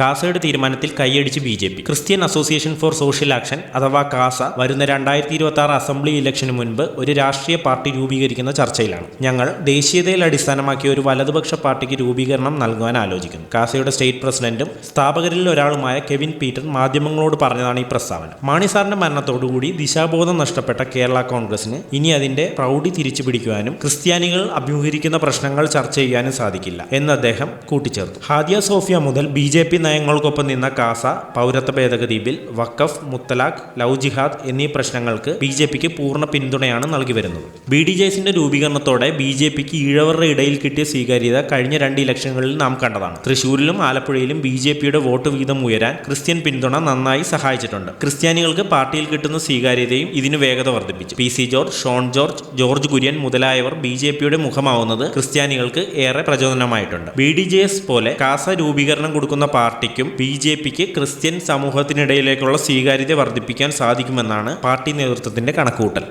കാസയുടെ തീരുമാനത്തിൽ കൈയടിച്ച് B J P. Christian Association for Social Action അഥവാ കാസ വരുന്ന രണ്ടായിരത്തി ഇരുപത്തി ആറ് അസംബ്ലി ഇലക്ഷന് മുൻപ് ഒരു രാഷ്ട്രീയ പാർട്ടി രൂപീകരിക്കുന്ന ചർച്ചയിലാണ്. ഞങ്ങൾ ദേശീയതയിൽ അടിസ്ഥാനമാക്കിയ ഒരു വലതുപക്ഷ പാർട്ടിക്ക് രൂപീകരണം നൽകുവാൻ ആലോചിക്കുന്നു. കാസയുടെ സ്റ്റേറ്റ് പ്രസിഡന്റും സ്ഥാപകരിൽ ഒരാളുമായ കെവിൻ പീറ്റർ മാധ്യമങ്ങളോട് പറഞ്ഞതാണ് ഈ പ്രസ്താവന. മാണി സാറിന്റെ മരണത്തോടുകൂടി ദിശാബോധം നഷ്ടപ്പെട്ട കേരള കോൺഗ്രസിന് ഇനി അതിന്റെ പ്രൗഢി തിരിച്ചു പിടിക്കുവാനും ക്രിസ്ത്യാനികൾ അഭിമുഖീകരിക്കുന്ന പ്രശ്നങ്ങൾ ചർച്ച ചെയ്യാനും സാധിക്കില്ല എന്ന് അദ്ദേഹം കൂട്ടിച്ചേർത്തു. ഹാദിയ സോഫിയ മുതൽ ബി നയങ്ങൾക്കൊപ്പം നിന്ന കാസ പൗരത്വ ഭേദഗതി ബിൽ വഖഫ് മുത്തലാഖ് ലവ് ജിഹാദ് എന്നീ പ്രശ്നങ്ങൾക്ക് ബി ജെ പിക്ക് പൂർണ പിന്തുണയാണ് നൽകി വരുന്നത്. ബി ഡി ജെ എസിന്റെ രൂപീകരണത്തോടെ ബി ജെ പിക്ക് ഈഴവരുടെ ഇടയിൽ കിട്ടിയ സ്വീകാര്യത കഴിഞ്ഞ രണ്ട് ഇലക്ഷനുകളിൽ നാം കണ്ടതാണ്. തൃശൂരിലും ആലപ്പുഴയിലും ബി ജെ പിയുടെ വോട്ട് വീതം ഉയരാൻ ക്രിസ്ത്യൻ പിന്തുണ നന്നായി സഹായിച്ചിട്ടുണ്ട്. ക്രിസ്ത്യാനികൾക്ക് പാർട്ടിയിൽ കിട്ടുന്ന സ്വീകാര്യതയും ഇതിന് വേഗത വർദ്ധിപ്പിച്ചു. P C George Shone George George Kurian മുതലായവർ B J പിയുടെ മുഖമാവുന്നത് ക്രിസ്ത്യാനികൾക്ക് ഏറെ പ്രചോദനമായിട്ടുണ്ട്. ബി ഡി ജെ എസ് പോലെ കാസ രൂപീകരണം കൊടുക്കുന്ന പാർട്ടിക്കും ബി ജെ പിക്ക് ക്രിസ്ത്യൻ സമൂഹത്തിനിടയിലേക്കുള്ള സ്വീകാര്യത വർദ്ധിപ്പിക്കാൻ സാധിക്കുമെന്നാണ് പാർട്ടി നേതൃത്വത്തിന്റെ കണക്കുകൂട്ടൽ.